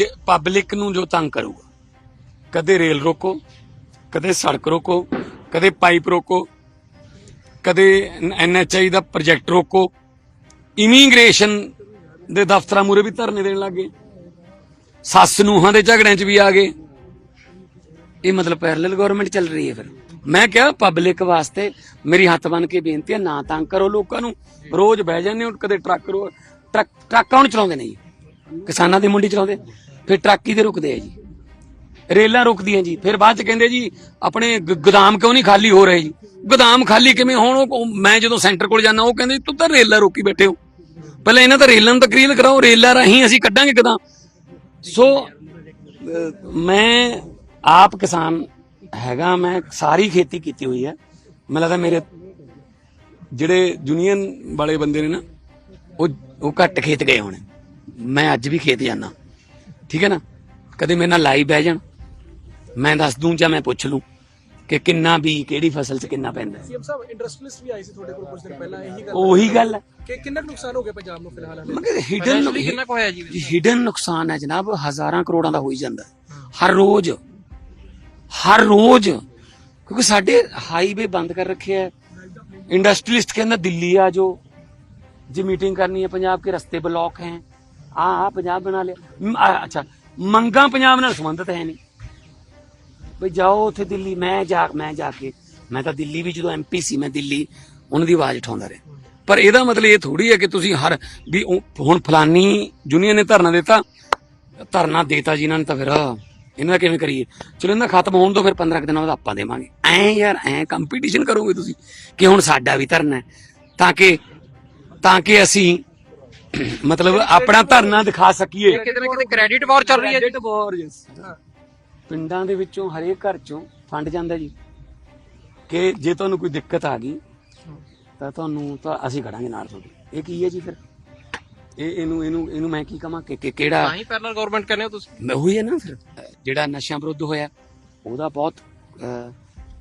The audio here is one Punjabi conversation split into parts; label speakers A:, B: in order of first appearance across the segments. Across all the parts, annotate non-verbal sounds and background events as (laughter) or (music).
A: ਜੇ ਪਬਲਿਕ ਨੂੰ ਜੋ ਤੰਗ ਕਰੂਗਾ, ਕਦੇ ਰੇਲ ਰੋਕੋ, ਕਦੇ ਸੜਕ ਰੋਕੋ, ਕਦੇ ਪਾਈਪ ਰੋਕੋ, ਕਦੇ ਐਨਐਚਆਈ ਦਾ ਪ੍ਰੋਜੈਕਟ ਰੋਕੋ ਇਮੀਗ੍ਰੇਸ਼ਨ ਦੇ ਦਫ਼ਤਰਾਂ ਮੂਰੇ ਵੀ ਧਰਨੇ ਦੇਣ ਲੱਗੇ ਸੱਸ ਨੂੰਹਾਂ ਦੇ ਝਗੜਿਆਂ 'ਚ ਵੀ ਆ ਗਏ। ਇਹ ਮਤਲਬ ਪੈਰਲਲ ਗਵਰਨਮੈਂਟ ਚੱਲ ਰਹੀ ਹੈ ਫਿਰ। ਮੈਂ ਕਿਹਾ ਪਬਲਿਕ ਵਾਸਤੇ ਮੇਰੀ ਹੱਥ ਬਨ ਕੇ ਬੇਨਤੀ ਹੈ, ਨਾ ਤੰਗ ਕਰੋ ਲੋਕਾਂ ਨੂੰ। ਰੋਜ਼ ਬਹਿ ਜਾਂਦੇ ਹੋ, ਕਦੇ ਟਰੱਕ ਰੋ, ਟਰੱਕ ਟਰੱਕ ਚਲਾਉਂਦੇ ਨੇ ਜੀ? ਕਿਸਾਨਾਂ ਦੀ ਮੰਡੀ ਚਲਾਉਂਦੇ। ਫਿਰ ਟਰੱਕ ਹੀ ਰੁਕਦੇ ਆ ਜੀ। ਰੇਲਾਂ ਰੁਕਦੀਆਂ ਜੀ। ਫਿਰ ਬਾਅਦ ਚ ਕਹਿੰਦੇ ਜੀ, ਆਪਣੇ ਗੋਦਾਮ ਕਿਉਂ ਨਹੀਂ ਖਾਲੀ ਹੋ ਰਹੇ ਜੀ? ਗੋਦਾਮ ਖਾਲੀ ਕਿਵੇਂ ਹੋਣ? ਉਹ- ਮੈਂ ਜਦੋਂ ਸੈਂਟਰ ਕੋਲ ਜਾਂਦਾ, ਉਹ ਕਹਿੰਦੇ, ਤੂੰ ਤਾਂ ਰੇਲਾਂ ਰੋਕੀ ਬੈਠੇ ਹੋ। ਪਹਿਲਾਂ ਇਹਨਾਂ ਤਾਂ ਰੇਲਾਂ ਨੂੰ ਤਕਰੀਰ ਕਰਾਓ, ਰੇਲਾਂ ਰਾਹੀਂ ਅਸੀਂ ਕੱਢਾਂਗੇ ਗੋਦਾਮ ਸੋ ਮੈਂ ਆਪ ਕਿਸਾਨ ਹੈਗਾ, ਮੈਂ ਸਾਰੀ ਖੇਤੀ ਕੀਤੀ ਹੋਈ ਹੈ। ਮੈਨੂੰ ਲੱਗਦਾ ਮੇਰੇ ਜਿਹੜੇ ਯੂਨੀਅਨ ਵਾਲੇ ਬੰਦੇ ਨੇ ਨਾ, ਉਹ ਉਹ ਘੱਟ ਖੇਤ ਗਏ ਹੋਣੇ। ਮੈਂ ਅੱਜ ਵੀ ਖੇਤ ਜਾਂਦਾ। ਠੀਕ ਹੈ ਨਾ? ਕਦੇ ਮੇਰੇ ਨਾਲ ਲਾਈਵ ਬਹਿ ਜਾਣ। ਮੈਂ ਦੱਸ ਦੂੰ ਜਾਂ ਮੈਂ ਪੁੱਛ ਲੂੰ ਕਿ ਕਿੰਨਾ ਵੀ ਕਿਹੜੀ ਫਸਲ 'ਚ ਕਿੰਨਾ ਪੈਂਦਾ।
B: ਸੀਐਮ ਸਾਹਿਬ ਨੁਕਸਾਨ ਹੈ
A: ਜਨਾਬ ਹਜ਼ਾਰਾਂ ਕਰੋੜਾਂ ਦਾ ਹੋਈ ਜਾਂਦਾ। ਹਰ ਰੋਜ਼ ਹਰ ਰੋਜ਼ ਕਿਉਂਕਿ ਸਾਡੇ ਹਾਈਵੇ ਬੰਦ ਕਰ ਰੱਖਿਆ ਹੈ ਇੰਡਸਟਰੀਲਿਸਟ ਕਹਿੰਦਾ ਦਿੱਲੀ ਆ ਜੋ ਜੇ ਮੀਟਿੰਗ ਕਰਨੀ ਹੈ ਪੰਜਾਬ ਕੇ ਰਸਤੇ ਬਲੌਕ ਹੈ। ਆ ਆ ਪੰਜਾਬ ਬਣਾ ਲਿਆ। ਅੱਛਾ, ਮੰਗਾ ਪੰਜਾਬ ਨਾਲ ਸੰਬੰਧਤ ਹੈ ਨਹੀਂ। ਬਈ ਜਾਓ ਉੱਥੇ ਦਿੱਲੀ, ਮੈਂ ਜਾ ਮੈਂ ਜਾ ਕੇ, ਮੈਂ ਤਾਂ ਦਿੱਲੀ ਵੀ ਜਦੋਂ ਐਮਪੀ ਸੀ, ਮੈਂ ਦਿੱਲੀ, ਉਹਨਾਂ ਦੀ ਆਵਾਜ਼ ਉਠਾਉਂਦਾ ਰਿਹਾ। ਪਰ ਇਹਦਾ ਮਤਲਬ ਇਹ ਥੋੜੀ ਹੈ ਕਿ ਤੁਸੀਂ ਹਰ, ਵੀ ਹੁਣ ਫਲਾਨੀ ਜੁਨੀਅਰ ਨੇ ਧਰਨਾ ਦਿੱਤਾ, ਧਰਨਾ ਦੇਤਾ ਜੀ ਇਹਨਾਂ ਨੇ ਤਾਂ ਫਿਰ, ਇਹਨਾਂ ਦਾ ਕਿਵੇਂ ਕਰੀਏ? ਚਲੋ ਇਹਨਾਂ ਖਤਮ ਹੋਣ ਤੋਂ ਫਿਰ 15 ਦਿਨਾਂ ਬਾਅਦ ਆਪਾਂ ਦੇਵਾਂਗੇ। ਐ ਯਾਰ, ਐ ਕੰਪੀਟੀਸ਼ਨ ਕਰੋਗੇ ਤੁਸੀਂ ਕਿ ਹੁਣ ਸਾਡਾ ਵੀ ਧਰਨਾ ਤਾਂ ਕਿ ਤਾਂ ਕਿ ਅਸੀਂ ਮਤਲਬ ਆਪਣਾ ਧਰਨਾ ਦਿਖਾ ਸਕੀਏ।
C: ਕਿਤੇ ਨਾ ਕਿਤੇ ਕ੍ਰੈਡਿਟ ਵਾਰ ਚੱਲ ਰਹੀ ਹੈ
A: yes. ਪਿੰਡਾਂ ਦੇ ਵਿੱਚੋਂ ਹਰੇਕ ਘਰ ਚੋਂ ਫੰਡ ਜਾਂਦਾ ਜੀ। ਕਿ ਜੇ ਤੁਹਾਨੂੰ ਕੋਈ ਦਿੱਕਤ ਆ ਗਈ ਤਾਂ ਤੁਹਾਨੂੰ ਤਾਂ ਅਸੀਂ ਖੜਾਂਗੇ ਨਾਲ ਤੁਹਾਡੇ। ਇਹ ਕੀ ਹੈ ਜੀ ਫਿਰ? ਇਹ ਇਹਨੂੰ ਇਹਨੂੰ ਇਹਨੂੰ ਮੈਂ ਕੀ ਕਹਾਂ ਕਿ ਕਿ ਕਿਹੜਾ
C: ਤਾਂ ਹੀ ਪੈਰਲਲ ਗਵਰਨਮੈਂਟ ਕਹਿੰਦੇ ਹੋ ਤੁਸੀਂ।
A: ਮੈਂ ਉਹੀ ਹੈ ਨਾ ਫਿਰ। ਅਹ ਜਿਹੜਾ ਨਸ਼ਿਆਂ ਵਿਰੁੱਧ ਹੋਇਆ ਉਹਦਾ ਬਹੁਤ ਅਹ,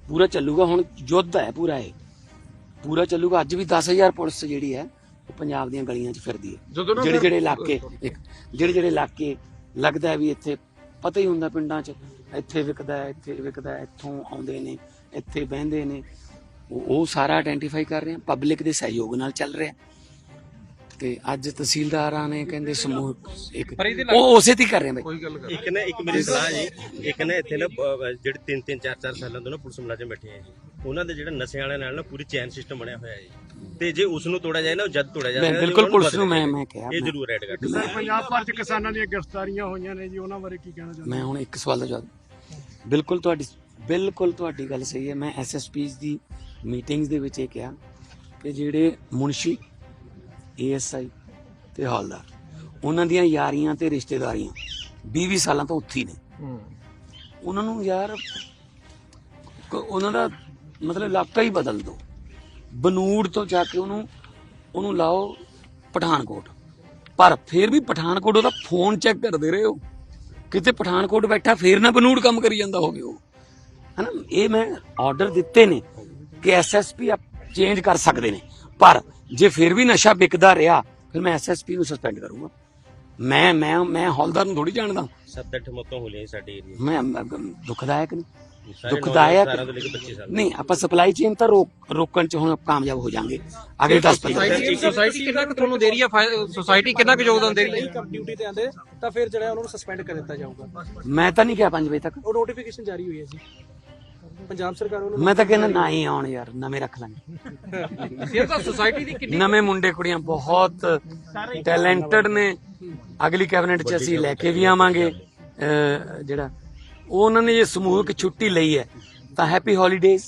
A: ਪੂਰਾ ਚੱਲੂਗਾ। ਹੁਣ ਯੁੱਧ ਹੈ ਪੂਰਾ ਇਹ। ਪੂਰਾ ਚੱਲੂਗਾ। ਅੱਜ ਵੀ 10000 ਪੁਲਿਸ ਜਿਹੜੀ ਹੈ ਉਹ ਪੰਜਾਬ ਦੀਆਂ ਗਲੀਆਂ 'ਚ ਫਿਰਦੀ ਹੈ। ਜਿਹੜੇ ਜਿਹੜੇ ਇਲਾਕੇ ਇੱਕ ਜਿਹੜੇ ਜਿਹੜੇ ਇਲਾਕੇ ਲੱਗਦਾ ਵੀ ਇੱਥੇ ਪਤਾ ਹੀ ਹੁੰਦਾ ਪਿੰਡਾਂ 'ਚ ਇੱਥੇ ਵਿਕਦਾ ਹੈ ਇੱਥੇ ਵਿਕਦਾ ਹੈ ਇੱਥੋਂ ਆਉਂਦੇ ਨੇ ਇੱਥੇ ਬਹਿੰਦੇ ਨੇ। ਉਹ ਸਾਰਾ ਆਇਡੈਂਟੀਫਾਈ ਕਰ ਰਹੇ ਆ ਪਬਲਿਕ ਦੇ ਸਹਿਯੋਗ ਨਾਲ ਚੱਲ ਰਿਹਾ। ਤੇ ਅੱਜ ਤਹਿਸੀਲਦਾਰਾਂ ਨੇ ਕਹਿੰਦੇ ਸਮੂਹ ਇੱਕ ਉਹ ਉਸੇ ਤੇ ਕਰ ਰਹੇ ਆ ਬਈ।
C: ਕੋਈ ਗੱਲ ਕਰ
D: ਇੱਕ ਨਾ ਇੱਕ ਮੇਰੀ ਸਲਾਹ ਜੀ ਇੱਕ ਨਾ ਇੱਥੇ ਨਾ ਜਿਹੜੇ ਤਿੰਨ ਤਿੰਨ ਚਾਰ ਚਾਰ ਸਾਲਾਂ ਤੋਂ ਨਾ ਪੁਲਿਸ ਮੁਲਾਜ਼ਮ ਬੈਠੇ ਆ ਜੀ। ਉਹਨਾਂ ਦੇ ਜਿਹੜਾ ਨਸ਼ਿਆਂ ਵਾਲਿਆਂ ਨਾਲ ਨਾ ਪੂਰੀ ਚੈਨ ਸਿਸਟਮ ਬਣਿਆ ਹੋਇਆ ਹੈ ਜੀ। ਤੇ ਜੇ ਉਸ ਨੂੰ ਤੋੜਿਆ ਜਾਏ ਨਾ ਉਹ ਜਦ ਤੋੜਿਆ
A: ਮੈਂ
D: ਜਾਂਦਾ
A: ਬਿਲਕੁਲ ਪੁਲਿਸ ਨੂੰ ਮੈਂ ਮੈਂ ਕਿਹਾ
D: ਇਹ
A: ਮੈਂ-
D: ਜ਼ਰੂਰ ਐਡ ਕਰ
A: ਮੈਂ-
B: ਪੰਜਾਬ ਭਰ ਚ ਕਿਸਾਨਾਂ ਦੀਆਂ ਗ੍ਰਿਫਤਾਰੀਆਂ ਹੋਈਆਂ ਨੇ ਜੀ ਉਹਨਾਂ ਬਾਰੇ ਕੀ ਕਹਿਣਾ ਚਾਹੁੰਦੇ
A: ਮੈਂ ਹੁਣ ਇੱਕ ਸਵਾਲ ਦਾ ਜਵਾਬ ਬਿਲਕੁਲ ਤੁਹਾਡੀ ਬਿਲਕੁਲ ਤੁਹਾਡੀ ਗੱਲ ਸਹੀ ਹੈ। ਮੈਂ ਐਸਐਸਪੀਸ ਦੀ ਮੀਟਿੰਗਸ ਦੇ ਵਿੱਚ ਇਹ ਕਿਹਾ ਕਿ ਜਿਹੜੇ ਮੁਨਸ਼ੀ ਏਐਸਆਈ ਤੇ ਹੌਲਦਾਰ ਉਹਨਾਂ ਦੀਆਂ ਯਾਰੀਆਂ ਤੇ ਰਿਸ਼ਤੇਦਾਰੀਆਂ 20 ਸਾਲਾਂ ਤੋਂ ਉੱਥੀ ਨੇ। ਉਹਨਾਂ ਨੂੰ ਯਾਰ ਉਹਨਾਂ ਦਾ ਮਤਲਬ ਇਲਾਕਾ ਹੀ ਬਦਲ ਦਿਓ। ਬਨੂੜ ਤੋਂ ਜਾ ਕੇ ਉਹਨੂੰ ਉਹਨੂੰ ਲਾਓ ਪਠਾਨਕੋਟ। ਪਰ ਫਿਰ ਵੀ ਪਠਾਨਕੋਟ ਉਹਦਾ ਫੋਨ ਚੈੱਕ ਕਰਦੇ ਰਹੇ। ਹੋ ਕਿਤੇ ਪਠਾਨਕੋਟ ਬੈਠਾ ਫੇਰ ਨਾ ਬਨੂੜ ਕੰਮ ਕਰੀ ਜਾਂਦਾ ਹੋਵੇ ਉਹ। ਹਨਾ? ਇਹ ਮੈਂ ਆਰਡਰ ਦਿੱਤੇ ਨੇ ਕਿ ਐਸਐਸਪੀ ਚੇਂਜ ਕਰ ਸਕਦੇ ਨੇ। ਪਰ ਜੇ ਫਿਰ ਵੀ ਨਸ਼ਾ ਵਿਕਦਾ ਰਿਹਾ ਫਿਰ ਮੈਂ ਐਸਐਸਪੀ ਨੂੰ ਸਸਪੈਂਡ ਕਰੂੰਗਾ। ਮੈਂ ਮੈਂ ਮੈਂ ਹੌਲਦਾਰ ਨੂੰ ਥੋੜੀ ਜਾਣਦਾ।
D: ਸੱਤ ਅੱਠ ਮੌਤਾਂ ਹੋ ਲਈਆਂ ਸਾਡੇ ਏਰੀਆ
A: ਮੈਂ ਦੁਖਦਾਇਕ ਨਹੀਂ ਦੁਖਦਾਇਕ
D: 18 ਤੋਂ ਲੈ ਕੇ 25 ਸਾਲ
A: ਨਹੀਂ ਆਪਾਂ ਸਪਲਾਈ ਚੇਨ ਤਾਂ ਰੋਕ ਰੋਕਣ ਚ ਹੁਣ ਕਾਮਯਾਬ ਹੋ ਜਾਾਂਗੇ। ਅਗਲੇ 10 15
C: ਸੋਸਾਇਟੀ ਕਿੰਨਾ ਕੁ ਤੁਹਾਨੂੰ ਦੇ ਰਹੀ ਹੈ ਸੋਸਾਇਟੀ ਕਿੰਨਾ ਕੁ ਯੋਗਦਾਨ ਦੇ ਰਹੀ ਹੈ
B: ਕੰਮ ਡਿਊਟੀ ਤੇ ਆਂਦੇ ਤਾਂ ਫਿਰ ਜਿਹੜਾ ਉਹਨਾਂ ਨੂੰ ਸਸਪੈਂਡ ਕਰ ਦਿੱਤਾ ਜਾਊਗਾ।
A: ਮੈਂ ਤਾਂ ਨਹੀਂ ਕਿਹਾ 5 ਵਜੇ ਤੱਕ।
B: ਉਹ ਨੋਟੀਫਿਕੇਸ਼ਨ ਜਾਰੀ ਹੋਈ ਹੈ ਜੀ। ਪੰਜਾਬ ਸਰਕਾਰ ਵੱਲੋਂ
A: ਮੈਂ ਤਾਂ ਕਹਿੰਦਾ ਨਾ ਹੀ ਆਉਣ ਯਾਰ ਨਵੇਂ ਰੱਖ ਲਾਂਗੇ। (laughs)
C: ਫਿਰ ਤਾਂ ਸੋਸਾਇਟੀ ਦੀ ਕਿੰਨੀ
A: ਨਵੇਂ ਮੁੰਡੇ ਕੁੜੀਆਂ ਬਹੁਤ ਟੈਲੈਂਟਡ ਨੇ। ਅਗਲੀ ਕੈਬਨਿਟ 'ਚ ਅਸੀਂ ਲੈ ਕੇ ਵੀ ਆਵਾਂਗੇ। ਜਿਹੜਾ ਉਹਨਾਂ ਨੇ ਜੇ ਸਮੂਹਿਕ ਛੁੱਟੀ ਲਈ ਹੈ ਤਾਂ ਹੈਪੀ ਹੌਲੀਡੇਜ਼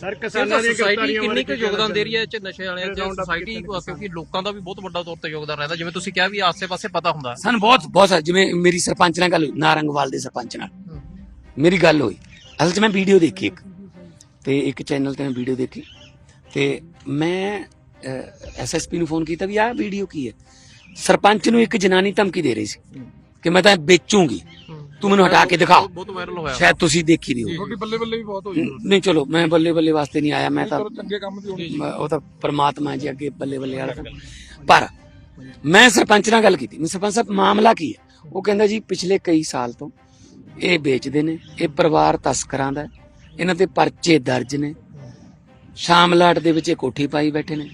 B: ਸਰ
C: ਫਿਰ ਤਾਂ ਸੋਸਾਇਟੀ ਕਿੰਨੀ ਕੁ ਯੋਗਦਾਨ ਦੇ ਰਹੀ ਹੈ ਚ ਨਸ਼ੇ ਵਾਲਿਆਂ ਚ ਸੋਸਾਇਟੀ ਕਿਉਂਕਿ ਲੋਕਾਂ ਦਾ ਵੀ ਬਹੁਤ ਵੱਡਾ ਤੌਰ ਤੇ ਯੋਗਦਾਨ ਰਹਿੰਦਾ ਜਿਵੇਂ ਤੁਸੀਂ ਕਿਹਾ ਵੀ ਆਸੇ-ਪਾਸੇ ਪਤਾ ਹੁੰਦਾ।
A: ਸਾਨੂੰ ਬਹੁਤ ਬਹੁਤ ਜਿਵੇਂ ਮੇਰੀ ਸਰਪੰਚ ਨਾਲ ਗੱਲ ਹੋਈ ਨਾਰੰਗਵਾਲ ਦੇ ਸਰਪੰਚ ਨਾਲ। ਮੇਰੀ ਗੱਲ ਹੋਈ। ਅਸਲ 'ਚ ਮੈਂ ਵੀਡੀਓ ਦੇਖੀ ਇੱਕ। ਤੇ ਇੱਕ ਚੈਨਲ ਤੇ ਮੈਂ ਵੀਡੀਓ ਦੇਖੀ। ਤੇ ਮੈਂ ਐਸਐਸਪੀ ਨੂੰ ਫੋਨ ਕੀਤਾ ਵੀ ਆਹ ਵੀਡੀਓ ਕੀ ਹੈ? ਸਰਪੰਚ ਨੂੰ ਇੱਕ ਜਨਾਨੀ ਧਮਕੀ ਦੇ ਰਹੀ ਸੀ ਕਿ ਮੈਂ ਤਾਂ ਵੇਚੂੰਗੀ। ਤੂੰ ਮੈਨੂੰ ਹਟਾ ਕੇ ਦਿਖਾ।
C: ਬਹੁਤ ਵਾਇਰਲ ਹੋਇਆ।
A: ਸ਼ਾਇਦ ਤੁਸੀਂ ਦੇਖੀ ਨਹੀਂ ਹੋ
C: ਬੱਲੇ ਬੱਲੇ ਵੀ ਬਹੁਤ ਹੋਈ।
A: ਨਹੀਂ ਚਲੋ ਮੈਂ ਬੱਲੇ ਬੱਲੇ ਵਾਸਤੇ ਨਹੀਂ ਆਇਆ ਮੈਂ ਤਾਂ
C: ਚੰਗੇ ਕੰਮ ਦੀ ਹੋਣੀ
A: ਮੈਂ- ਉਹ ਤਾਂ ਪਰਮਾਤਮਾ ਜੀ ਅੱਗੇ ਬੱਲੇ ਬੱਲੇ ਵਾਲਾ ਤਾਂ। ਪਰ ਮੈਂ ਸਰਪੰਚ ਨਾਲ ਗੱਲ ਕੀਤੀ। ਮੈਂ ਸਰਪੰਚ ਸਾਹਿਬ ਮਾਮਲਾ ਕੀ ਹੈ? ਉਹ ਕਹਿੰਦਾ ਜੀ ਪਿਛਲੇ ਕਈ ਸਾਲ ਤੋਂ ਇਹ ਵੇਚਦੇ ਨੇ ਇਹ ਪਰਿਵਾਰ ਤਸਕਰਾਂ ਦਾ ਹੈ। ਇਹਨਾਂ ਤੇ ਪਰਚੇ ਦਰਜ ਨੇ। ਸ਼ਾਮਲਾਟ ਦੇ ਵਿੱਚ ਇਹ ਕੋਠੀ ਪਾਈ ਬੈਠੇ ਨੇ।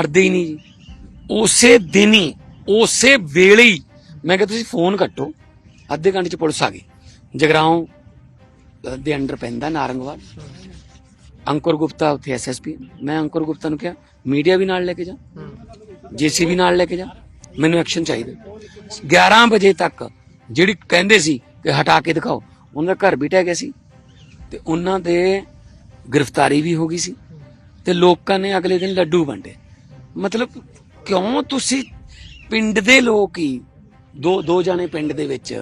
A: ਹਟਦੇ ਹੀ ਨਹੀਂ ਜੀ। ਉਸੇ ਦਿਨ ਹੀ ਉਸੇ ਵੇਲੇ ਹੀ ਮੈਂ ਕਿਹਾ ਤੁਸੀਂ ਫੋਨ ਕੱਟੋ। ਅੱਧੇ ਘੰਟੇ ਚ ਪੁਲਿਸ ਆ ਗਈ। ਜਗਰਾਉਂ ਦੇ ਅੰਡਰ ਪੈਂਦਾ ਨਾਰੰਗਵਾਲ। ਅੰਕੁਰ ਗੁਪਤਾ ਉੱਥੇ ਐਸਐਸਪੀ ਮੈਂ ਅੰਕੁਰ ਗੁਪਤਾ ਨੂੰ ਕਿਹਾ, ਮੀਡੀਆ ਵੀ ਨਾਲ ਲੈ ਕੇ ਜਾ ਜੀਸੀਬੀ ਨਾਲ ਲੈ ਕੇ ਜਾ, ਮੈਨੂੰ ਐਕਸ਼ਨ ਚਾਹੀਦਾ 11 ਵਜੇ ਤੱਕ ਜਿਹੜੀ ਕਹਿੰਦੇ ਸੀ ਕਿ ਹਟਾ ਕੇ ਦਿਖਾਓ, ਉਹਨਾਂ ਦਾ ਘਰ ਵੀ ਟਹਿ ਗਿਆ ਸੀ ਤੇ ਉਹਨਾਂ ਦੇ ਗ੍ਰਿਫਤਾਰੀ ਵੀ ਹੋ ਗਈ ਸੀ ਤੇ ਲੋਕਾਂ ਨੇ ਅਗਲੇ ਦਿਨ ਲੱਡੂ ਵੰਡੇ। ਮਤਲਬ ਕਿਉਂ ਤੁਸੀਂ ਪਿੰਡ ਦੇ ਲੋਕ ਹੀ ਦੋ ਦੋ ਜਾਣੇ ਪਿੰਡ ਦੇ ਵਿੱਚ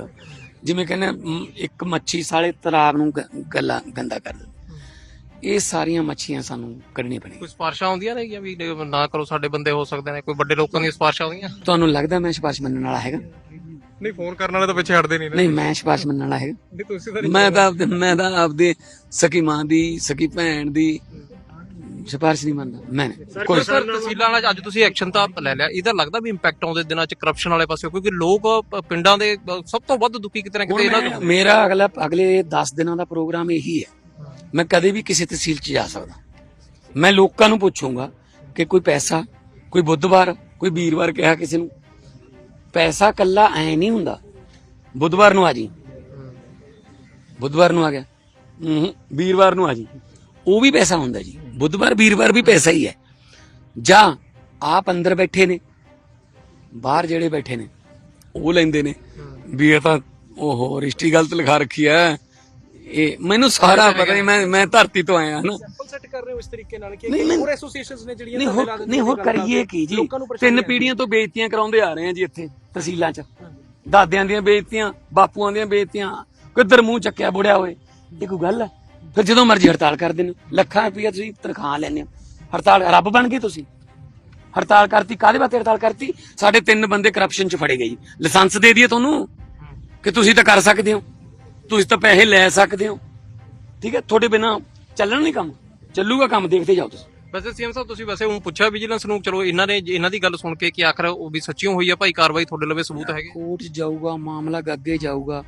A: ਜਿਵੇਂ ਕਹਿੰਦੇ ਇੱਕ ਮੱਛੀ ਸਾਲੇ ਤਲਾਬ ਨੂੰ ਗੱਲਾਂ ਗੰਦਾ ਕਰ ਦਿੰਦੇ। ਇਹ ਸਾਰੀਆਂ ਮੱਛੀਆਂ ਸਾਨੂੰ ਕੱਢਣੀਆਂ ਪੈਣਗੀਆਂ
C: ਕੋਈ ਸਿਫਾਰਸ਼ਾਂ ਆਉਂਦੀਆਂ ਨੇ ਵੀ ਨਾ ਕਰੋ ਸਾਡੇ ਬੰਦੇ ਹੋ ਸਕਦੇ ਨੇ ਕੋਈ ਵੱਡੇ ਲੋਕਾਂ ਦੀਆਂ ਸਿਫਾਰਸ਼ਾਂ ਆਉਂਦੀਆਂ?
A: ਤੁਹਾਨੂੰ ਲੱਗਦਾ ਮੈਂ ਸਿਫਾਰਿਸ਼ ਮੰਨਣ ਵਾਲਾ ਹੈਗਾ?
E: ਨਹੀਂ ਫੋਨ ਕਰਨ ਵਾਲੇ ਤਾਂ ਪਿੱਛੇ ਹਟਦੇ ਨਹੀਂ
A: ਨਹੀਂ ਮੈਂ ਸਿਫਾਰਿਸ਼ ਮੰਨਣ ਵਾਲਾ ਹੈਗਾ।
E: ਨਹੀਂ ਤੁਸੀਂ ਤਾਂ
A: ਮੈਂ ਤਾਂ ਮੈਂ ਤਾਂ ਆਪਦੇ ਸਕੀ ਮਾਂ ਦੀ ਸਕੀ ਭੈਣ ਦੀ ਸਿਫਾਰਿਸ਼ ਨਹੀਂ ਮੰਨਦਾ ਮੈਂ। ਕੋਈ
C: ਸਰ ਤਹਿਸੀਲਾਂ ਵਾਲਾ ਅੱਜ ਤੁਸੀਂ ਐਕਸ਼ਨ ਤਾਂ ਲੈ ਲਿਆ ਇਹਦਾ ਲੱਗਦਾ ਵੀ ਇੰਪੈਕਟ ਆਉਂਦੇ ਦਿਨਾਂ ਚ ਕਰਪਸ਼ਨ ਵਾਲੇ ਪਾਸੇ ਕਿਉਂਕਿ ਲੋਕ ਪਿੰਡਾਂ ਦੇ ਸਭ ਤੋਂ ਵੱਧ ਦੁਖੀ ਕਿਤੇ ਨਾ ਕਿਤੇ ਇਹਨਾਂ ਤੋਂ
A: ਮੇਰਾ ਅਗਲਾ ਅਗਲੇ 10 ਦਿਨਾਂ ਦਾ ਪ੍ਰੋਗਰਾਮ ਇਹੀ ਹੈ। ਮੈਂ ਕਦੇ ਵੀ ਕਿਸੇ ਤਹਿਸੀਲ 'ਚ ਜਾ ਸਕਦਾ। ਮੈਂ ਲੋਕਾਂ ਨੂੰ ਪੁੱਛੂੰਗਾ ਕਿ ਕੋਈ ਪੈਸਾ ਕੋਈ ਬੁੱਧਵਾਰ ਕੋਈ ਵੀਰਵਾਰ ਕਿਹਾ ਕਿਸੇ ਨੂੰ ਪੈਸਾ ਕੱਲਾ ਐ ਨਹੀਂ ਹੁੰਦਾ। ਬੁੱਧਵਾਰ ਨੂੰ ਆ ਜੀ। ਬੁੱਧਵਾਰ ਨੂੰ ਆ ਗਿਆ। ਵੀਰਵਾਰ ਨੂੰ ਆ ਜੀ। ਉਹ ਵੀ ਪੈਸਾ ਹੁੰਦਾ ਜੀ। ਬੁੱਧਵਾਰ ਵੀਰਵਾਰ ਵੀ ਪੈਸਾ ਹੀ ਹੈ। ਜਾਂ ਆਪ ਅੰਦਰ ਬੈਠੇ ਨੇ ਬਾਹਰ ਜਿਹੜੇ ਬੈਠੇ ਨੇ ਉਹ ਲੈਂਦੇ ਨੇ ਵੀ ਇਹ ਤਾਂ ਓਹੋ ਰਿਸ਼ਤੀ ਗਲਤ ਲਿਖਾ ਰੱਖੀ ਐ ਇਹ ਮੈਨੂੰ ਸਾਰਾ ਪਤਾ ਨਹੀਂ ਮੈਂ ਮੈਂ ਧਰਤੀ ਤੋਂ ਆਇਆ ਨਾ।
B: ਸੈੱਟ ਕਰ ਰਹੇ ਹੋ ਇਸ ਤਰੀਕੇ ਨਾਲ ਕਿ। ਹੋਰ ਐਸੋਸੀਏਸ਼ਨਸ ਨੇ ਜਿਹੜੀਆਂ
A: ਨਹੀਂ ਹੋਰ ਨਹੀਂ ਹੋਰ ਕਰੀਏ। ਕੀ ਜੀ? ਤਿੰਨ ਪੀੜ੍ਹੀਆਂ ਤੋਂ ਬੇਇੱਜ਼ਤੀਆਂ ਕਰਾਉਂਦੇ ਆ ਰਹੇ ਆ ਜੀ ਇੱਥੇ ਤਹਿਸੀਲਾਂ 'ਚ। ਦਾਦਿਆਂ ਦੀਆਂ ਬੇਇੱਜ਼ਤੀਆਂ ਬਾਪੂਆਂ ਦੀਆਂ ਬੇਇੱਜ਼ਤੀਆਂ ਕਿੱਧਰ ਮੂੰਹ ਚੱਕਿਆ ਬੁੜਿਆ ਹੋਏ ਇਹ ਕੋਈ ਗੱਲ ਹੈ? ਫਿਰ ਜਦੋਂ ਮਰਜ਼ੀ ਹੜਤਾਲ ਕਰ ਦਿੰਦੇ ਹੋ। ਲੱਖਾਂ ਰੁਪਈਆ ਤੁਸੀਂ ਤਨਖਾਹ ਹੋ। ਹੜਤਾਲ ਰੱਬ ਬਣ ਗਏ ਤੁਸੀਂ। ਹੜਤਾਲ ਕਰਤੀ ਕਾਹਦੇ ਵਾਸਤੇ ਹੜਤਾਲ ਕਰਤੀ? ਸਾਡੇ ਤਿੰਨ ਬੰਦੇ ਕਰਪਸ਼ਨ 'ਚ ਫੜੇ ਗਏ ਜੀ। ਲਾਇਸੈਂਸ ਦੇ ਦਈਏ ਤੁਹਾਨੂੰ ਕਿ ਤੁਸੀਂ ਤਾਂ ਕਰ ਸਕਦੇ ਹੋ। ਤੁਸੀਂ ਤਾਂ ਪੈਸੇ ਲੈ ਸਕਦੇ ਹੋ। ਠੀਕ ਹੈ ਤੁਹਾਡੇ ਬਿਨਾ ਚੱਲਣ ਨਹੀਂ ਕੰਮ। ਚੱਲੂਗਾ ਕੰਮ ਦੇਖਦੇ ਜਾਓ ਤੁਸੀਂ।
C: ਵੈਸੇ ਸੀਐਮ ਸਾਹਿਬ ਤੁਸੀਂ ਵੈਸੇ ਉਹ ਪੁੱਛਿਆ ਵਿਜੀਲੈਂਸ ਨੂੰ ਚਲੋ ਇਹਨਾਂ ਨੇ ਇਹਨਾਂ ਦੀ ਗੱਲ ਸੁਣ ਕੇ ਕਿ ਆਖਰ ਉਹ ਵੀ ਸੱਚੀਓ ਹੋਈ ਆ ਭਾਈ ਕਾਰਵਾਈ ਤੁਹਾਡੇ ਲਵੇ ਸਬੂਤ ਹੈਗੇ?
A: ਕੋਰਟ 'ਚ ਜਾਊਗਾ ਮਾਮਲਾ ਅੱਗੇ ਜਾਊਗਾ।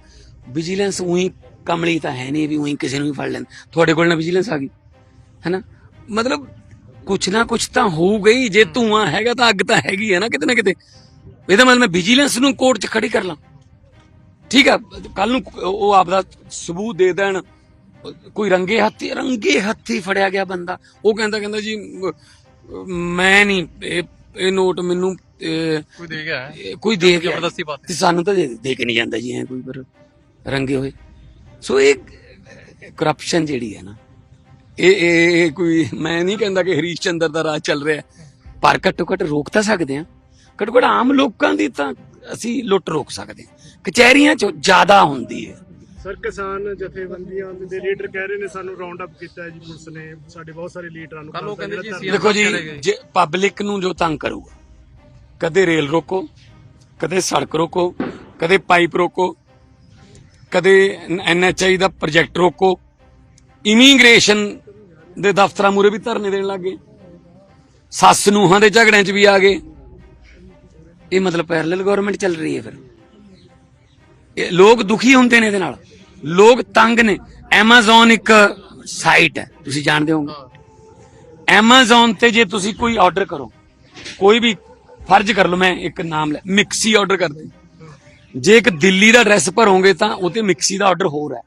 A: ਵਿਜੀਲੈਂਸ ਉਹੀ ਕਮਲੀ ਤਾਂ ਹੈ ਨਹੀਂ ਵੀ ਉਹੀ ਕਿਸੇ ਨੂੰ ਵੀ ਫੜ ਲੈਣ ਤੁਹਾਡੇ ਕੋਲ ਨਾ ਵਿਜੀਲੈਂਸ ਆ ਗਈ ਹੈਨਾ ਮਤਲਬ ਕੁਛ ਨਾ ਕੁਛ ਤਾਂ ਹੋਊਗਾ ਹੀ ਜੇ ਧੂਆਂ ਹੈਗਾ ਤਾਂ ਅੱਗ ਤਾਂ ਹੈਗੀ ਹੈ ਨਾ ਕਿਤੇ ਨਾ ਕਿਤੇ। ਇਹਦਾ ਮਤਲਬ ਮੈਂ ਵਿਜੀਲੈਂਸ ਨੂੰ ਕੋਰਟ 'ਚ ਖੜੀ ਕਰ ਲਾਂ। ਠੀਕ ਆ ਕੱਲ ਨੂੰ ਉਹ ਆਪਦਾ ਸਬੂਤ ਦੇ ਦੇਣ। ਕੋਈ ਰੰਗੇ ਹੱਥੀ ਰੰਗੇ ਹੱਥੀ ਫੜਿਆ ਗਿਆ ਬੰਦਾ। ਉਹ ਕਹਿੰਦਾ ਕਹਿੰਦਾ ਜੀ ਮੈਂ ਨਹੀਂ ਇਹ ਇਹ ਨੋਟ ਮੈਨੂੰ
C: ਕੋਈ ਦੇ ਗਿਆ
A: ਕੋਈ ਦੇ ਗਿਆ
C: ਜ਼ਬਰਦਸਤੀ ਬਾਤ
A: ਸਾਨੂੰ ਤਾਂ ਦੇ ਦੇ ਕੇ ਨਹੀਂ ਜਾਂਦਾ ਜੀ ਐ ਕੋਈ ਪਰ ਰੰਗੇ ਹੋਏ। ਸੋ ਇਹ ਕਰਪਸ਼ਨ ਜਿਹੜੀ ਹੈ ਨਾ ਇਹ ਇਹ ਕੋਈ ਮੈਂ ਨਹੀਂ ਕਹਿੰਦਾ ਕਿ ਹਰੀਸ਼ ਚੰਦਰ ਦਾ ਰਾਜ ਚੱਲ ਰਿਹਾ ਹੈ। ਪਰ ਘੱਟੋ ਘੱਟ ਰੋਕ ਤਾਂ ਸਕਦੇ ਆ ਘੱਟੋ ਘੱਟ ਆਮ ਲੋਕਾਂ ਦੀ ਤਾਂ ਅਸੀਂ ਲੁੱਟ ਰੋਕ ਸਕਦੇ ਹਾਂ ਕਚਹਿਰੀਆਂ 'ਚ ਜ਼ਿਆਦਾ ਹੁੰਦੀ ਹੈ
B: ਸਰ ਕਿਸਾਨ ਜਥੇਬੰਦੀਆਂ ਦੇ ਲੀਡਰ ਕਹਿ ਰਹੇ ਨੇ ਸਾਨੂੰ ਰਾਉਂਡ ਅਪ ਕੀਤਾ ਹੈ ਜੀ ਪੁਲਿਸ ਨੇ ਸਾਡੇ ਬਹੁਤ ਸਾਰੇ ਲੀਡਰਾਂ ਨੂੰ
C: ਕੱਲ੍ਹ ਉਹ ਕਹਿੰਦੇ ਜੀ CM
A: ਦੇਖੋ। ਜੇ ਪਬਲਿਕ ਨੂੰ ਜੋ ਤੰਗ ਕਰੂਗਾ ਕਦੇ ਰੇਲ ਰੋਕੋ ਕਦੇ ਸੜਕ ਰੋਕੋ ਕਦੇ ਪਾਈਪ ਰੋਕੋ ਕਦੇ ਐਨਐਚਆਈ ਦਾ ਪ੍ਰੋਜੈਕਟ ਰੋਕੋ, ਇਮੀਗ੍ਰੇਸ਼ਨ ਦੇ ਦਫ਼ਤਰਾਂ ਮੂਰੇ ਵੀ ਧਰਨੇ ਦੇਣ ਲੱਗੇ ਸੱਸ ਨੂੰਹਾਂ ਦੇ ਝਗੜਿਆਂ 'ਚ ਵੀ ਆ ਗਏ। ਇਹ ਮਤਲਬ ਪੈਰਲਲ ਗਵਰਨਮੈਂਟ ਚੱਲ ਰਹੀ ਹੈ ਫਿਰ। ਇਹ ਲੋਕ ਦੁਖੀ ਹੁੰਦੇ ਨੇ ਇਹਦੇ ਨਾਲ। ਲੋਕ ਤੰਗ ਨੇ। Amazon ਇੱਕ ਸਾਈਟ ਹੈ। ਤੁਸੀਂ ਜਾਣਦੇ ਹੋਵੋਗੇ। Amazon ਤੇ ਜੇ ਤੁਸੀਂ ਕੋਈ ਆਰਡਰ ਕਰੋ, ਕੋਈ ਵੀ ਫਰਜ਼ ਕਰ ਲਓ, ਮੈਂ ਇੱਕ ਨਾਮ ਲੈ ਮਿਕਸੀ ਆਰਡਰ ਕਰਦੇ ਜੇ ਇੱਕ ਦਿੱਲੀ ਦਾ ਐਡਰੈਸ ਭਰੋਗੇ ਤਾਂ ਉਹ ਤੇ ਮਿਕਸੀ ਦਾ ਆਰਡਰ ਹੋਰ ਹੈ।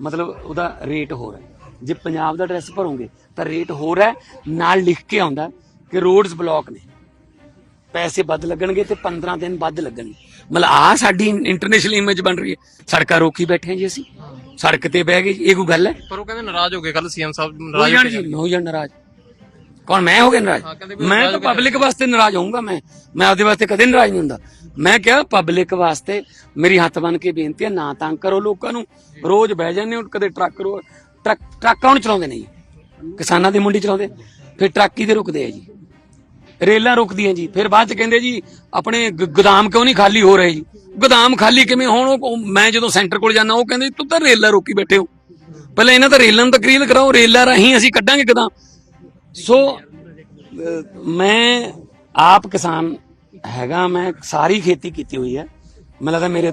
A: ਮਤਲਬ ਉਹਦਾ ਰੇਟ ਹੋਰ ਹੈ। ਜੇ ਪੰਜਾਬ ਦਾ ਐਡਰੈਸ ਭਰੋਗੇ ਤਾਂ ਰੇਟ ਹੋਰ ਹੈ। ਨਾਲ ਲਿਖ ਕੇ ਆਉਂਦਾ ਕਿ ਰੋਡਸ ਬਲੌਕ ਨੇ। ਪੈਸੇ ਵੱਧ ਲੱਗਣਗੇ ਤੇ 15 ਦਿਨ ਵੱਧ ਲੱਗਣਗੇ। ਮਤਲਬ ਆ ਸਾਡੀ ਇੰਟਰਨੈਸ਼ਨਲ ਇਮੇਜ ਬਣ ਰਹੀ ਹੈ। ਸੜਕਾਂ ਰੋਕੀ ਬੈਠੇ ਜੀ ਅਸੀਂ। ਸੜਕ ਤੇ ਬਹਿ ਗਏ ਇਹ ਕੋਈ ਗੱਲ ਹੈ?
C: ਪਰ ਉਹ ਕਹਿੰਦੇ ਨਾਰਾਜ਼ ਹੋ ਗਏ। ਕੱਲ ਸੀਐਮ ਸਾਹਿਬ
A: ਹੋ
C: ਨਾਰਾਜ਼
A: ਜਾਣ
C: ਹੋ
A: ਜੀ
C: ਗਏ
A: ਹੋ ਜਾਣ ਨਾਰਾਜ਼। ਕੌਣ ਮੈਂ ਹੋ ਗਿਆ ਨਾਰਾਜ਼? ਮੈਂ ਤਾਂ। ਪਬਲਿਕ ਵਾਸਤੇ ਨਾਰਾਜ਼ ਹੋਊਂਗਾ ਮੈਂ। ਮੈਂ ਆਪਦੇ ਵਾਸਤੇ ਕਦੇ ਨਾਰਾਜ਼ ਨਹੀਂ ਹੁੰਦਾ। ਮੈਂ ਕਿਹਾ ਪਬਲਿਕ ਵਾਸਤੇ ਮੇਰੀ ਹੱਥ ਬਨ ਕੇ ਬੇਨਤੀ ਹੈ ਨਾ ਤੰਗ ਕਰੋ ਲੋਕਾਂ ਨੂੰ। ਰੋਜ਼ ਬਹਿ ਜਾਂਦੇ ਹੋ ਕਦੇ ਟਰੱਕ ਰੋ ਟਰੱਕ ਟਰੱਕ ਕੌਣ ਚਲਾਉਂਦੇ ਨੇ ਜੀ ਕਿਸਾਨਾਂ ਦੀ ਮੁੰਡੀ ਚਲਾਉਂਦੇ। ਫਿਰ ਟਰੱਕ ਹੀ ਦੇ ਰੁਕਦੇ ਆ ਜੀ? ਰੇਲਾਂ ਰੁਕਦੀਆਂ ਜੀ। ਫਿਰ ਬਾਅਦ ਚ ਕਹਿੰਦੇ ਜੀ ਆਪਣੇ ਗੋਦਾਮ ਕਿਉਂ ਨਹੀਂ ਖਾਲੀ ਹੋ ਰਹੇ ਜੀ? ਗੋਦਾਮ ਖਾਲੀ ਕਿਵੇਂ ਹੋਣ? ਮੈਂ ਜਦੋਂ ਸੈਂਟਰ ਕੋਲ ਜਾਂਦਾ ਉਹ ਕਹਿੰਦੇ ਤੂੰ ਤਾਂ ਰੇਲਾਂ ਰੋਕੀ ਬੈਠੇ ਹੋ। ਪਹਿਲਾਂ ਇਹਨਾਂ ਤਾਂ ਰੇਲਾਂ ਨੂੰ ਤਕਰੀਰ ਕਰਾਓ ਰੇਲਾਂ ਰਾਹੀਂ ਅਸੀਂ ਕੱਢਾਂਗੇ ਗੋਦਾਮ। ਸੋ ਮੈਂ ਆਪ ਕਿਸਾਨ ਹੈਗਾ, ਮੈਂ ਸਾਰੀ ਖੇਤੀ ਕੀਤੀ ਹੋਈ ਹੈ। ਮੈਨੂੰ ਲੱਗਦਾ ਮੇਰੇ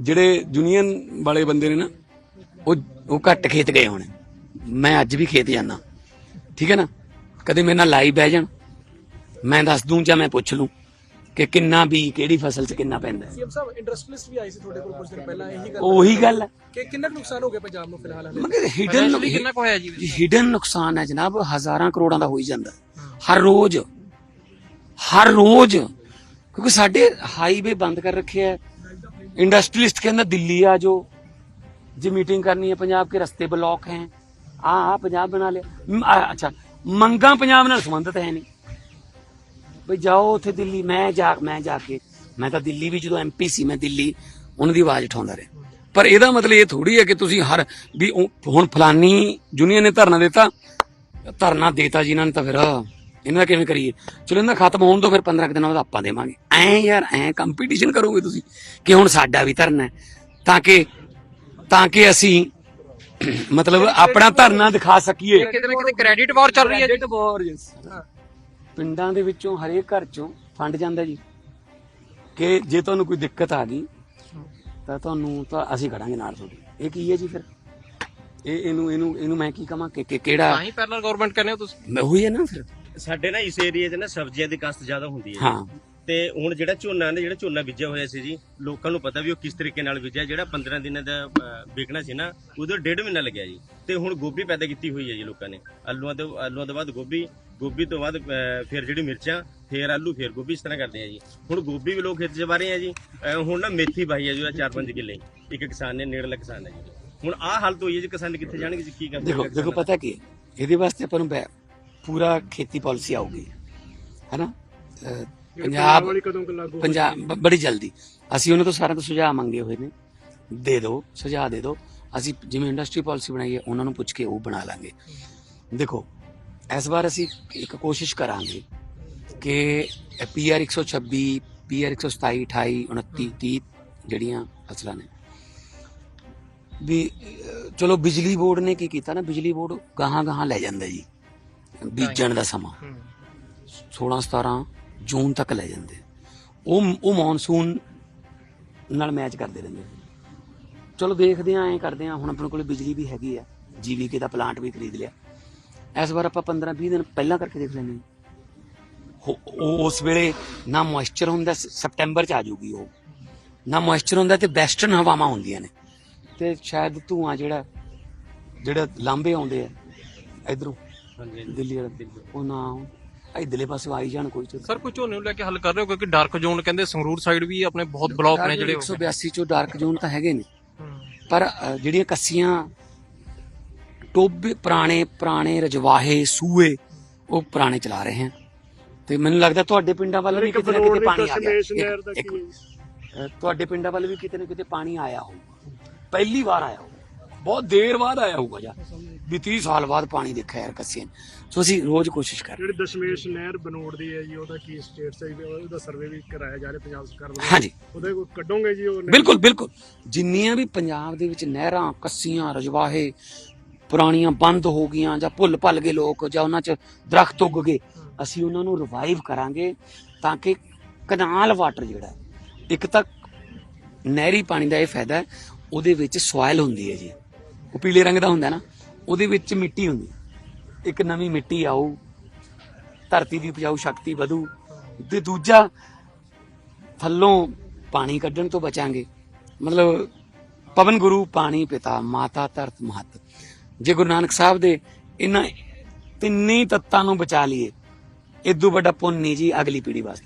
A: ਜਿਹੜੇ ਯੂਨੀਅਨ ਵਾਲੇ ਬੰਦੇ ਨੇ ਨਾ, ਉਹ ਉਹ ਘੱਟ ਖੇਤ ਗਏ ਹੋਣੇ। ਮੈਂ ਅੱਜ ਵੀ ਖੇਤ ਜਾਂਦਾ। ਠੀਕ ਹੈ ਨਾ? ਕਦੇ ਮੇਰੇ ਨਾਲ ਲਾਈ ਬਹਿ ਜਾਣ। ਮੈਂ ਦੱਸ ਦੂੰ ਜਾਂ ਮੈਂ ਪੁੱਛ ਲੂੰ। ਕਿ ਕਿੰਨਾ ਵੀ ਕਿਹੜੀ ਫਸਲ 'ਚ ਕਿੰਨਾ ਪੈਂਦਾ।
F: ਸੀਐਮ ਸਾਹਿਬ ਇੰਡਸਟਰੀਲਿਸਟ ਵੀ ਆਏ ਸੀ ਤੁਹਾਡੇ ਕੋਲ ਕੁਝ ਦਿਨ ਪਹਿਲਾਂ ਇਹੀ ਗੱਲ
A: ਉਹੀ ਗੱਲ ਹੈ।
F: ਕਿ ਕਿੰਨਾ ਨੁਕਸਾਨ ਹੋ ਗਿਆ ਪੰਜਾਬ ਨੂੰ ਫਿਲਹਾਲ ਹਲੇ?
A: ਮਗਰ
C: ਹਿਡਨ ਕਿੰਨਾ ਕੁ ਹੋਇਆ ਜੀ
A: ਹਿਡਨ ਨੁਕਸਾਨ ਹੈ ਜਨਾਬ ਹਜ਼ਾਰਾਂ ਕਰੋੜਾਂ ਦਾ ਹੋਈ ਜਾਂਦਾ। ਹਰ ਰੋਜ਼ ਹਰ ਰੋਜ਼ ਕਿਉਂਕਿ ਸਾਡੇ ਹਾਈਵੇ ਬੰਦ ਕਰ ਰੱਖਿਆ ਇੰਡਸਟਰੀਲਿਸਟ ਕਹਿੰਦਾ ਦਿੱਲੀ ਆ ਜੋ ਜੇ ਮੀਟਿੰਗ ਕਰਨੀ ਹੈ ਪੰਜਾਬ ਕੇ ਰਸਤੇ ਬਲੌਕ ਹੈ। ਆ ਆ ਪੰਜਾਬ ਬਣਾ ਲਿਆ। ਅੱਛਾ ਮੰਗਾ ਪੰਜਾਬ ਨਾਲ ਸੰਬੰਧਿਤ ਹੈ ਨਹੀਂ। ਬਈ ਜਾਓ ਉੱਥੇ ਦਿੱਲੀ ਮੈਂ ਜਾ ਮੈਂ ਜਾ ਕੇ ਮੈਂ ਤਾਂ ਦਿੱਲੀ ਵੀ ਜਦੋਂ ਐਮਪੀ ਸੀ ਮੈਂ ਦਿੱਲੀ ਉਹਨਾਂ ਦੀ ਆਵਾਜ਼ ਉਠਾਉਂਦਾ ਰਿਹਾ। ਪਰ ਇਹਦਾ ਮਤਲਬ ਇਹ ਥੋੜੀ ਹੈ ਕਿ ਤੁਸੀਂ ਹਰ ਵੀ ਹੁਣ ਫਲਾਨੀ ਯੂਨੀਅਨ ਨੇ ਧਰਨਾ ਦਿੱਤਾ ਧਰਨਾ ਦੇਤਾ ਜੀ ਇਹਨਾਂ ਨੇ ਤਾਂ ਫਿਰ ਇਹਨਾਂ ਦਾ ਕਿਵੇਂ ਕਰੀਏ? ਚਲੋ ਇਹਨਾਂ ਖਤਮ ਹੋਣ ਤੋਂ ਫਿਰ 15 ਕੁ ਦਿਨਾਂ ਬਾਅਦ ਆਪਾਂ ਦੇਵਾਂਗੇ। ਐ ਯਾਰ ਐ ਕੰਪੀਟੀਸ਼ਨ ਕਰੋਗੇ ਤੁਸੀਂ ਕਿ ਹੁਣ ਸਾਡਾ ਵੀ ਧਰਨਾ ਹੈ ਤਾਂ ਕਿ ਤਾਂ ਕਿ ਅਸੀਂ ਮਤਲਬ ਆਪਣਾ ਧਰਨਾ ਦਿਖਾ ਸਕੀਏ।
C: ਕਿਤੇ ਨਾ ਕਿਤੇ ਕ੍ਰੈਡਿਟ ਵਾਰ ਚੱਲ ਰਹੀ ਹੈ ਜੀ।
A: Credit war, yes. ਪਿੰਡਾਂ ਦੇ ਵਿੱਚੋਂ ਹਰੇਕ ਘਰ ਚੋਂ ਫੰਡ ਜਾਂਦਾ ਜੀ। ਕਿ ਜੇ ਤੁਹਾਨੂੰ ਕੋਈ ਦਿੱਕਤ ਆ ਗਈ ਤਾਂ ਤੁਹਾਨੂੰ ਤਾਂ ਅਸੀਂ ਖੜਾਂਗੇ ਨਾਲ ਤੁਹਾਡੇ। ਇਹ ਕੀ ਹੈ ਜੀ ਫਿਰ? ਇਹ ਇਹਨੂੰ ਇਹਨੂੰ ਇਹਨੂੰ ਮੈਂ ਕੀ ਕਹਾਂ ਕਿ ਕਿ ਕਿਹੜਾ
C: ਤਾਂ ਹੀ ਪੈਰਲਲ ਗਵਰਨਮੈਂਟ ਕਹਿੰਦੇ ਹੋ ਤੁਸੀਂ।
A: ਮੈਂ ਉਹੀ ਹੈ ਨਾ ਫਿਰ।
D: ਸਾਡੇ ਨਾ ਇਸ ਏਰੀਆ 'ਚ ਨਾ ਸਬਜ਼ੀਆਂ ਦੀ ਕਾਸ਼ਤ ਜ਼ਿਆਦਾ ਹੁੰਦੀ ਹੈ
A: ਹਾਂ।
D: ਤੇ ਹੁਣ ਜਿਹੜਾ ਝੋਨਾ ਨੇ ਜਿਹੜਾ ਝੋਨਾ ਬੀਜਿਆ ਹੋਇਆ ਸੀ ਜੀ ਲੋਕਾਂ ਨੂੰ ਪਤਾ ਵੀ ਉਹ ਕਿਸ ਤਰੀਕੇ ਨਾਲ ਬੀਜਿਆ ਜਿਹੜਾ 15 ਦਿਨਾਂ ਦਾ ਅਹ, ਵਿਕਣਾ ਸੀ ਨਾ ਉਹਦੇ ਡੇਢ ਮਹੀਨਾ ਲੱਗਿਆ ਜੀ। ਤੇ ਹੁਣ ਗੋਭੀ ਪੈਦਾ ਕੀਤੀ ਹੋਈ ਹੈ ਜੀ ਲੋਕਾਂ ਨੇ। ਆਲੂਆਂ ਤੋਂ ਆਲੂਆਂ ਤੋਂ ਬਾਅਦ ਗੋਭੀ ਗੋਭੀ ਤੋਂ ਬਾਅਦ ਫਿਰ ਜਿਹੜੀ ਮਿਰਚਾਂ ਫਿਰ ਆਲੂ ਫਿਰ ਗੋਭੀ ਇਸ ਤਰ੍ਹਾਂ ਕਰਦੇ ਆ ਜੀ। ਹੁਣ ਗੋਭੀ ਵੀ ਲੋਕ ਖੇਤ 'ਚ ਵਾ ਰਹੇ ਆ ਜੀ। ਹੁਣ ਨਾ ਮੇਥੀ ਵਾਹੀ ਹੈ ਜੀ 4-5 ਕਿੱਲੇ। ਇੱਕ ਕਿਸਾਨ ਨੇ ਨੇੜਲਾ ਕਿਸਾਨ ਹੈ ਜੀ। ਹੁਣ ਆਹ ਹਾਲਤ ਹੋਈ ਹੈ ਜੀ ਕਿਸਾਨ ਕਿੱਥੇ ਜਾਣਗੇ ਜੀ ਕੀ ਕਰਦੇ
A: ਦੇਖੋ ਦੇਖੋ ਪਤਾ ਕੀ ਹੈ? ਇਹਦੇ ਵਾਸਤੇ ਆਪਾਂ ਨੂੰ ਪੂਰਾ ਖੇਤੀ ਪਾਲਿਸੀ ਆਊਗੀ। ਹੈਨਾ? ਪੰਜਾਬ
B: ਵਾਲੀ ਕਦੋਂ ਕੁ ਲਾਗੂ
A: ਪੰਜਾਬ ਬੜੀ ਜਲਦੀ। ਅਸੀਂ ਉਹਨਾਂ ਤੋਂ ਸਾਰਿਆਂ ਤੋਂ ਸੁਝਾਅ ਮੰਗੇ ਹੋਏ ਨੇ। ਦੇ ਦਿਓ ਸੁਝਾਅ ਦੇ ਦਿਓ ਅਸੀਂ ਜਿਵੇਂ ਇੰਡਸਟਰੀ ਪਾਲਿਸੀ ਬਣਾਈ ਹੈ ਉਹਨਾਂ ਨੂੰ ਪੁੱਛ ਕੇ ਉਹ ਬਣਾ ਲਾਂਗੇ। ਦੇਖੋ ਇਸ ਵਾਰ ਅਸੀਂ ਇੱਕ ਕੋਸ਼ਿਸ਼ ਕਰਾਂਗੇ ਕਿ ਪੀਆਰ 126 ਪੀਆਰ 127 28 29 30 ਜਿਹੜੀਆਂ ਫਸਲਾਂ ਨੇ। ਵੀ ਚਲੋ ਬਿਜਲੀ ਬੋਰਡ ਨੇ ਕੀ ਕੀਤਾ ਨਾ ਬਿਜਲੀ ਬੋਰਡ ਗਾਹਾਂ ਗਾਹਾਂ ਲੈ ਜਾਂਦਾ ਜੀ ਬੀਜਣ ਦਾ ਸਮਾਂ। 16 17 ਜੂਨ ਤੱਕ ਲੈ ਜਾਂਦੇ। ਉਹ ਉਹ ਮੌਨਸੂਨ ਨਾਲ ਮੈਚ ਕਰਦੇ ਰਹਿੰਦੇ। ਚਲੋ ਦੇਖਦੇ ਆਂ ਐਂ ਕਰਦੇ ਆਂ ਹੁਣ ਆਪਣੇ ਕੋਲ ਬਿਜਲੀ ਵੀ ਹੈਗੀ ਆ ਜੀਵੀਕੇ ਦਾ ਪਲਾਂਟ ਵੀ ਖਰੀਦ ਲਿਆ। ਇਸ ਵਾਰ ਆਪਾਂ 15 20 ਦਿਨ ਪਹਿਲਾਂ ਕਰਕੇ ਦੇਖ ਲੈਂਦੇ ਹਾਂ। ਉਹ ਉਸ ਵੇਲੇ ਨਾ ਮੋਇਸਚਰ ਹੁੰਦਾ ਸਪਟੈਂਬਰ ਚ ਆ ਜਾਊਗੀ ਉਹ। ਨਾ ਮੋਇਸਚਰ ਹੁੰਦਾ ਤੇ ਵੈਸਟਰਨ ਹਵਾਵਾਂ ਹੁੰਦੀਆਂ ਨੇ। ਤੇ ਸ਼ਾਇਦ ਧੂਆਂ ਜਿਹੜਾ ਜਿਹੜਾ ਲਾਂਬੇ ਆਉਂਦੇ ਆ ਇਧਰੋਂ
D: ਹਾਂਜੀ
A: ਦਿੱਲੀ ਵਾਲੇ ਉਹ ਨਾ ਇਧਰਲੇ ਪਾਸੇ ਆਈ ਜਾਣ ਕੋਈ ਚ
C: ਸਰ ਕੋਈ ਝੋਨੇ ਨੂੰ ਲੈ ਕੇ ਹੱਲ ਕਰ ਰਹੇ ਹੋ? ਕਿਉਂਕਿ ਡਾਰਕ ਜ਼ੋਨ ਕਹਿੰਦੇ ਸੰਗਰੂਰ ਸਾਈਡ ਵੀ ਆਪਣੇ ਬਹੁਤ ਬਲੌਕ ਨੇ ਜਿਹੜੇ ਹੋ ਗਏ।
A: 182 ਚੋਂ ਡਾਰਕ ਜ਼ੋਨ ਤਾਂ ਹੈਗੇ ਨੇ। ਪਰ ਜਿਹੜੀਆਂ ਕੱਸੀਆਂ ਟੋਬੇ ਪੁਰਾਣੇ ਪੁਰਾਣੇ ਰਜਵਾਹੇ ਸੂਏ ਉਹ ਪੁਰਾਣੇ ਚਲਾ ਰਹੇ ਹਨ। ਤੇ ਮੈਨੂੰ ਲੱਗਦਾ ਤੁਹਾਡੇ ਪਿੰਡਾਂ ਵੱਲ ਵੀ ਕਿਤੇ ਨਾ ਕਿਤੇ ਪਾਣੀ ਆ ਗਿਆ। ਇੱਕ- ਤੁਹਾਡੇ ਪਿੰਡਾਂ ਵੱਲ ਵੀ ਕਿਤੇ ਨਾ ਕਿਤੇ ਪਾਣੀ ਆਇਆ ਹੋਊਗਾ। ਪਹਿਲੀ ਵਾਰ ਆਇਆ ਹੋਊਗਾ। ਬਹੁਤ ਦੇਰ ਬਾਅਦ ਆਇਆ ਹੋਊਗਾ ਜਾਂ ਵੀ 30 ਸਾਲ ਬਾਅਦ ਪਾਣੀ ਦੇਖਿਆ ਯਾਰ ਕੱਸੀਆਂ ਨੇ। ਸੋ ਅਸੀਂ ਰੋਜ਼ ਕੋਸ਼ਿਸ਼ ਕਰ
B: ਜਿਹੜੀ ਦਸ਼ਮੇਸ਼ ਨਹਿਰ ਬਨੋੜ ਦੀ ਹੈ ਜੀ ਉਹਦਾ ਕੀ ਸਟੇਟਸ ਹੈ? ਉਹਦਾ ਸਰਵੇ ਵੀ ਕਰਾਇਆ ਜਾ ਰਿਹਾ ਪੰਜਾਬ ਸਰਕਾਰ ਵੱਲੋਂ।
A: ਹਾਂਜੀ।
B: ਉਹਦੇ ਕੋਈ ਕੱਢੋਗੇ ਜੀ ਉਹ?
A: ਬਿਲਕੁਲ ਬਿਲਕੁਲ। ਜਿੰਨੀਆਂ ਵੀ ਪੰਜਾਬ ਦੇ ਵਿੱਚ ਨਹਿਰਾਂ ਕੱਸੀਆਂ ਰਜਵਾਹੇ ਪੁਰਾਣੀਆਂ ਬੰਦ ਹੋ ਗਈਆਂ ਜਾਂ ਭੁੱਲ ਭੱਲ ਗਏ ਲੋਕ ਜਾਂ ਉਹਨਾਂ 'ਚ ਦਰਖਤ ਉੱਗ ਗਏ ਅਸੀਂ ਉਹਨਾਂ ਨੂੰ ਰਿਵਾਈਵ ਕਰਾਂਗੇ ਤਾਂ ਕਿ ਕਨਾਲ ਵਾਟਰ ਜਿਹੜਾ ਇੱਕ ਤਾਂ ਨਹਿਰੀ ਪਾਣੀ ਦਾ ਇਹ ਫਾਇਦਾ ਹੈ ਉਹਦੇ ਵਿੱਚ ਸੋਇਲ ਹੁੰਦੀ ਹੈ ਜੀ। ਉਹ ਪੀਲੇ ਰੰਗ ਦਾ ਹੁੰਦਾ ਨਾ ਉਹਦੇ ਵਿੱਚ ਮਿੱਟੀ ਹੁੰਦੀ। ਇੱਕ ਨਵੀਂ ਮਿੱਟੀ ਆਊ ਧਰਤੀ ਦੀ ਉਪਜਾਊ ਸ਼ਕਤੀ ਵਧੂ ਤੇ ਦੂਜਾ ਥੱਲੋਂ ਪਾਣੀ ਕੱਢਣ ਤੋਂ ਬਚਾਂਗੇ। ਮਤਲਬ ਪਵਨ ਗੁਰੂ ਪਾਣੀ ਪਿਤਾ ਮਾਤਾ ਧਰਤ ਮਹਤ। ਜੇ ਗੁਰੂ ਨਾਨਕ ਸਾਹਿਬ ਦੇ ਇਹਨਾਂ ਤਿੰਨੇ ਤੱਤਾਂ ਨੂੰ ਬਚਾ ਲਈਏ ਇਦੋਂ ਵੱਡਾ ਪੁੰਨ ਨਹੀਂ ਜੀ ਅਗਲੀ ਪੀੜ੍ਹੀ ਵਾਸਤੇ।